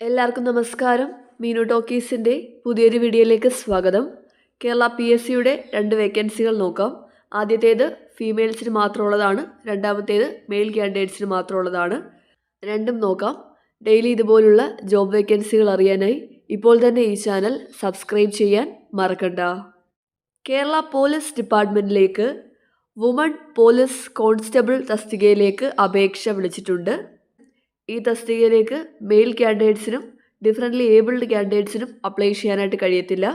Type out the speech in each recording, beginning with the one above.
എല്ലാവർക്കും നമസ്കാരം. മീനു ടോക്കീസിന്റെ പുതിയൊരു വീഡിയോയിലേക്ക് സ്വാഗതം. കേരള പി എസ് സിയുടെ രണ്ട് വേക്കൻസികൾ നോക്കാം. ആദ്യത്തേത് ഫീമെയിൽസിന് മാത്രമുള്ളതാണ്. രണ്ടാമത്തേത് മെയിൽ ക്യാൻഡിഡേറ്റ്സിന് മാത്രമുള്ളതാണ്. രണ്ടും നോക്കാം. ഡെയിലി ഇതുപോലുള്ള ജോബ് വേക്കൻസികൾ അറിയാനായി ഇപ്പോൾ തന്നെ ഈ ചാനൽ സബ്സ്ക്രൈബ് ചെയ്യാൻ മറക്കണ്ട. കേരള പോലീസ് ഡിപ്പാർട്ട്മെന്റിലേക്ക് വുമൺ പോലീസ് കോൺസ്റ്റബിൾ തസ്തികയിലേക്ക് അപേക്ഷ വിളിച്ചിട്ടുണ്ട്. ഈ തസ്തികയിലേക്ക് മെയിൽ ക്യാൻഡിഡേറ്റ്സിനും ഡിഫറന്റ്ലി ഏബിൾഡ് ക്യാൻഡിഡേറ്റ്സിനും അപ്ലൈ ചെയ്യാനായിട്ട് കഴിയത്തില്ല.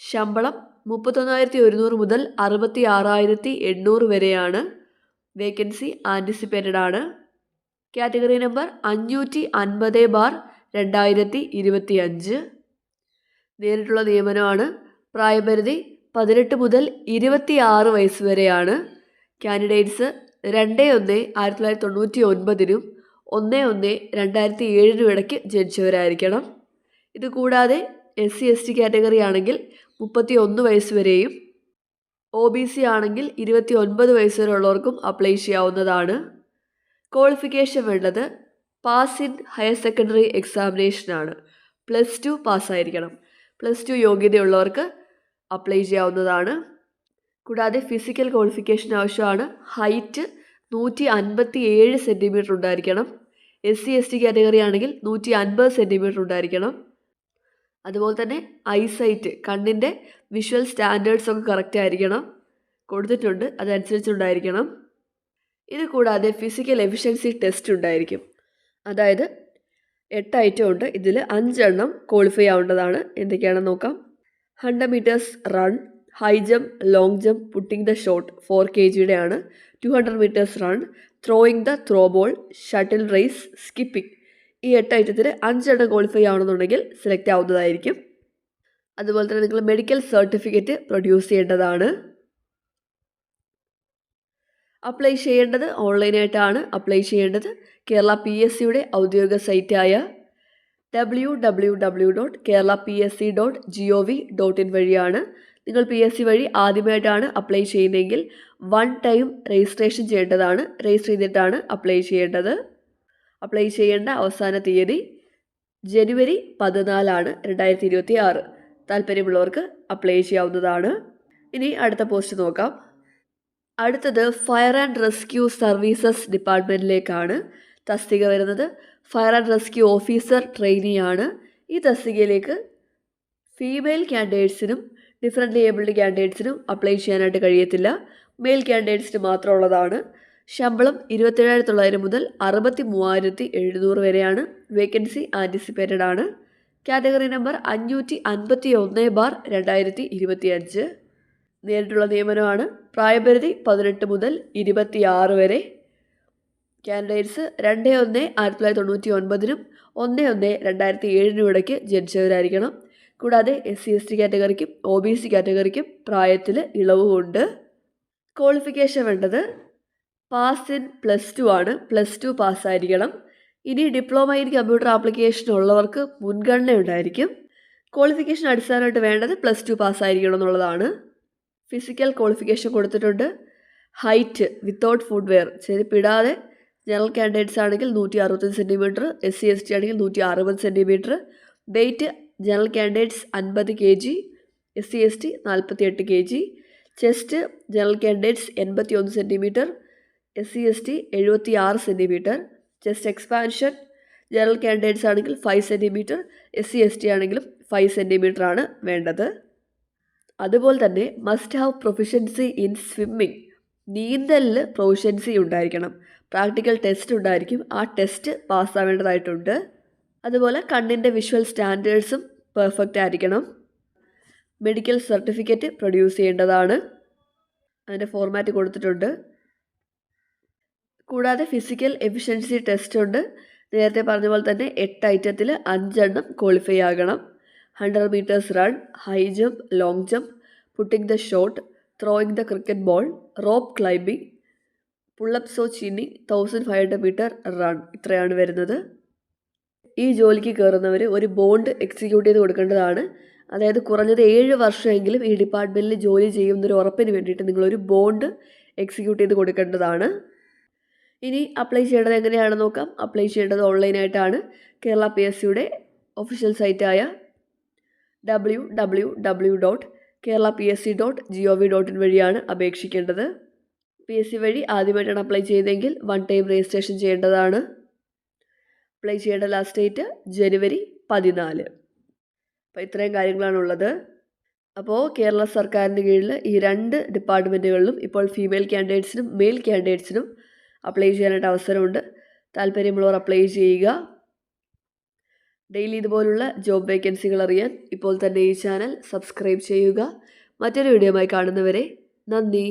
ശമ്പളം മുപ്പത്തൊന്നായിരത്തി ഒരുന്നൂറ് മുതൽ അറുപത്തി ആറായിരത്തി എണ്ണൂറ് വരെയാണ്. വേക്കൻസി ആന്റിസിപ്പേറ്റഡ് ആണ്. കാറ്റഗറി നമ്പർ അഞ്ഞൂറ്റി അൻപത് ബാർ രണ്ടായിരത്തി ഇരുപത്തി അഞ്ച് നേരിട്ടുള്ള നിയമനമാണ്. പ്രായപരിധി പതിനെട്ട് മുതൽ ഇരുപത്തി ആറ് വയസ്സ് വരെയാണ്. കാൻഡിഡേറ്റ്സ് രണ്ട് ഒന്ന് ആയിരത്തി തൊള്ളായിരത്തി തൊണ്ണൂറ്റി ഒൻപതിനും ഒന്ന് ഒന്ന് രണ്ടായിരത്തി ഏഴിനും ഇടയ്ക്ക് ജനിച്ചവരായിരിക്കണം. ഇത് കൂടാതെ S C S T category ആണെങ്കിൽ മുപ്പത്തി ഒന്ന് വയസ്സ് വരെയും ഒ ബി സി ആണെങ്കിൽ ഇരുപത്തി ഒൻപത് വയസ്സ് വരെയുള്ളവർക്കും അപ്ലൈ ചെയ്യാവുന്നതാണ്. ക്വാളിഫിക്കേഷൻ വേണ്ടത് പാസ് ഇൻ ഹയർ സെക്കൻഡറി എക്സാമിനേഷനാണ് പ്ലസ് ടു പാസ്സായിരിക്കണം പ്ലസ് ടു യോഗ്യതയുള്ളവർക്ക് അപ്ലൈ ചെയ്യാവുന്നതാണ്. കൂടാതെ ഫിസിക്കൽ ക്വാളിഫിക്കേഷൻ ആവശ്യമാണ്. ഹൈറ്റ് നൂറ്റി അൻപത്തി ഏഴ് സെന്റിമീറ്റർ ഉണ്ടായിരിക്കണം. S C S T category ആണെങ്കിൽ നൂറ്റി അൻപത് സെന്റിമീറ്റർ ഉണ്ടായിരിക്കണം. അതുപോലെ തന്നെ ഐസൈറ്റ് കണ്ണിന്റെ വിഷ്വൽ സ്റ്റാൻഡേർഡ്സ് ഒക്കെ കറക്റ്റ് ആയിരിക്കണം. കൊടുത്തിട്ടുണ്ട് അതനുസരിച്ചുണ്ടായിരിക്കണം. ഇത് കൂടാതെ ഫിസിക്കൽ എഫിഷ്യൻസി ടെസ്റ്റ് ഉണ്ടായിരിക്കും. അതായത് എട്ട് ഐറ്റം ഉണ്ട് ഇതിൽ അഞ്ചെണ്ണം ക്വാളിഫൈ ആവേണ്ടതാണ്. എന്തൊക്കെയാണെന്ന് നോക്കാം. Hundred metres run high jump long jump putting the shot four K ജിയുടെ ആണ് two hundred metres run throwing the throw ball shuttle race skipping ഈ എട്ട് ഐറ്റത്തിൽ അഞ്ചെണ്ണം ക്വാളിഫൈ ആവണമെന്നുണ്ടെങ്കിൽ സെലക്ട് ആവുന്നതായിരിക്കും. അതുപോലെ തന്നെ നിങ്ങൾ മെഡിക്കൽ സർട്ടിഫിക്കറ്റ് പ്രൊഡ്യൂസ് ചെയ്യേണ്ടതാണ്. അപ്ലൈ ചെയ്യേണ്ടത് ഓൺലൈനായിട്ടാണ് അപ്ലൈ ചെയ്യേണ്ടത്. കേരള പി എസ് സിയുടെ ഔദ്യോഗിക സൈറ്റായ W W W dot Kerala P S C dot G O V dot in വഴിയാണ് നിങ്ങൾ പി എസ് സി വഴി ആദ്യമായിട്ടാണ് അപ്ലൈ ചെയ്യുന്നതെങ്കിൽ വൺ ടൈം രജിസ്ട്രേഷൻ ചെയ്യേണ്ടതാണ്. രജിസ്റ്റർ ചെയ്തിട്ടാണ് അപ്ലൈ ചെയ്യേണ്ടത്. അപ്ലൈ ചെയ്യേണ്ട അവസാന തീയതി ജനുവരി പതിനാലാണ് രണ്ടായിരത്തി ഇരുപത്തി ആറ് താല്പര്യമുള്ളവർക്ക് അപ്ലൈ ചെയ്യാവുന്നതാണ്. ഇനി അടുത്ത പോസ്റ്റ് നോക്കാം. അടുത്തത് ഫയർ ആൻഡ് റെസ്ക്യൂ സർവീസസ് ഡിപ്പാർട്ട്മെന്റിലേക്കാണ് തസ്തിക വരുന്നത്. ഫയർ ആൻഡ് റെസ്ക്യൂ ഓഫീസർ ട്രെയിനിയാണ് ഈ തസ്തികയിലേക്ക് ഫീമെയിൽ ക്യാൻഡിഡേറ്റ്സിനും ഡിഫറെന്റ്ലി ഏബിൾഡ് ക്യാൻഡിഡേറ്റ്സിനും അപ്ലൈ ചെയ്യാനായിട്ട് കഴിയത്തില്ല. മെയിൽ ക്യാൻഡിഡേറ്റ്സിന് മാത്രമുള്ളതാണ്. ശമ്പളം ഇരുപത്തേഴായിരത്തി തൊള്ളായിരം മുതൽ അറുപത്തി മൂവായിരത്തി എഴുന്നൂറ് വരെയാണ്. വേക്കൻസി ആന്റിസിപ്പേറ്റഡ് ആണ്. കാറ്റഗറി നമ്പർ അഞ്ഞൂറ്റി അൻപത്തി ഒന്ന് ബാർ രണ്ടായിരത്തി ഇരുപത്തി അഞ്ച് നേരിട്ടുള്ള നിയമനമാണ്. പ്രായപരിധി പതിനെട്ട് മുതൽ ഇരുപത്തി ആറ് വരെ. കാൻഡിഡേറ്റ്സ് രണ്ട് ഒന്ന് ആയിരത്തി തൊള്ളായിരത്തി തൊണ്ണൂറ്റി ഒൻപതിനും ഒന്ന് ഒന്ന് രണ്ടായിരത്തി ഏഴിനും ഇടയ്ക്ക് ജനിച്ചവരായിരിക്കണം. കൂടാതെ എസ് സി എസ് ടി കാറ്റഗറിക്കും ഒ ബി സി കാറ്റഗറിക്കും പ്രായത്തിൽ ഇളവുമുണ്ട്. ക്വാളിഫിക്കേഷൻ വേണ്ടത് പാസ് ഇൻ പ്ലസ് ടു ആണ്. പ്ലസ് ടു പാസ്സായിരിക്കണം ഇനി ഡിപ്ലോമ ഇൻ കമ്പ്യൂട്ടർ ആപ്ലിക്കേഷൻ ഉള്ളവർക്ക് മുൻഗണന ഉണ്ടായിരിക്കും ക്വാളിഫിക്കേഷൻ അടിസ്ഥാനമായിട്ട് വേണ്ടത് പ്ലസ് ടു പാസ്സായിരിക്കണം എന്നുള്ളതാണ്. ഫിസിക്കൽ ക്വാളിഫിക്കേഷൻ കൊടുത്തിട്ടുണ്ട്. ഹൈറ്റ് വിത്തൗട്ട് ഫുഡ് വെയർ ചെരുപ്പിടാതെ ജനറൽ കാൻഡിഡേറ്റ്സ് ആണെങ്കിൽ നൂറ്റി അറുപത്തഞ്ച് centimetre S C S T ആണെങ്കിൽ നൂറ്റി അറുപത് സെന്റിമീറ്റർ വെയ്റ്റ് ജനറൽ കാൻഡിഡേറ്റ്സ് അൻപത് K G S C S T നാൽപ്പത്തി എട്ട് K G chest general candidates എൺപത്തി ഒന്ന് centimetre S C S T എഴുപത്തി ആറ് centimetre chest expansion general candidates ആണെങ്കിൽ five centimetre S C S T ആണെങ്കിലും five centimetre ആണ് വേണ്ടത്. അതുപോലെ തന്നെ must have proficiency in swimming നീന്തലിൽ proficiency ഉണ്ടായിരിക്കണം. പ്രാക്ടിക്കൽ ടെസ്റ്റ് ഉണ്ടായിരിക്കും. ആ ടെസ്റ്റ് പാസ്സാവേണ്ടതായിട്ടുണ്ട് അതുപോലെ കണ്ണിന്റെ വിഷ്വൽ സ്റ്റാൻഡേർഡ്സും പെർഫെക്റ്റ് ആയിരിക്കണം. മെഡിക്കൽ സർട്ടിഫിക്കറ്റ് പ്രൊഡ്യൂസ് ചെയ്യേണ്ടതാണ്. അതിന്റെ ഫോർമാറ്റ് കൊടുത്തിട്ടുണ്ട്. കൂടാതെ ഫിസിക്കൽ എഫിഷ്യൻസി ടെസ്റ്റ് ഉണ്ട്. നേരത്തെ പറഞ്ഞ പോലെ തന്നെ എട്ട് ഐറ്റത്തിൽ അഞ്ചെണ്ണം ക്വാളിഫൈ ആകണം. Hundred metres run high jump long jump putting the shot throwing the cricket ball rope climbing പുള്ളപ്സോ chinning thousand five hundred metre run ഇത്രയാണ് വരുന്നത്. ഈ ജോലിക്ക് കയറുന്നവർ ഒരു ബോണ്ട് എക്സിക്യൂട്ട് ചെയ്ത് കൊടുക്കേണ്ടതാണ്. അതായത് കുറഞ്ഞത് ഏഴ് വർഷമെങ്കിലും ഈ ഡിപ്പാർട്ട്മെന്റിൽ ജോലി ചെയ്യുന്നൊരു ഉറപ്പിന് വേണ്ടിയിട്ട് നിങ്ങളൊരു ബോണ്ട് എക്സിക്യൂട്ട് ചെയ്ത് കൊടുക്കേണ്ടതാണ്. ഇനി അപ്ലൈ ചെയ്യേണ്ടത് എങ്ങനെയാണെന്ന് നോക്കാം. അപ്ലൈ ചെയ്യേണ്ടത് ഓൺലൈനായിട്ടാണ് കേരള പി എസ് സിയുടെ official സൈറ്റായ W W W dot Kerala P S C dot G O V dot in വഴിയാണ് അപേക്ഷിക്കേണ്ടത്. പി എസ് സി വഴി ആദ്യമായിട്ടാണ് അപ്ലൈ ചെയ്തതെങ്കിൽ വൺ ടൈം രജിസ്ട്രേഷൻ ചെയ്യേണ്ടതാണ്. അപ്ലൈ ചെയ്യേണ്ട ലാസ്റ്റ് ഡേറ്റ് ജനുവരി പതിനാല്. അപ്പോൾ ഇത്രയും കാര്യങ്ങളാണുള്ളത്. അപ്പോൾ കേരള സർക്കാരിന്റെ കീഴിൽ ഈ രണ്ട് ഡിപ്പാർട്ട്മെന്റുകളിലും ഇപ്പോൾ ഫീമെയിൽ ക്യാൻഡിഡേറ്റ്സിനും മെയിൽ ക്യാൻഡിഡേറ്റ്സിനും അപ്ലൈ ചെയ്യാനായിട്ട് അവസരമുണ്ട്. താല്പര്യമുള്ളവർ അപ്ലൈ ചെയ്യുക. ഡെയിലി ഇതുപോലുള്ള ജോബ് വേക്കൻസികൾ അറിയാൻ ഇപ്പോൾ തന്നെ ഈ ചാനൽ സബ്സ്ക്രൈബ് ചെയ്യുക. മറ്റൊരു വീഡിയോയുമായി കാണുന്നവരെ നന്ദി.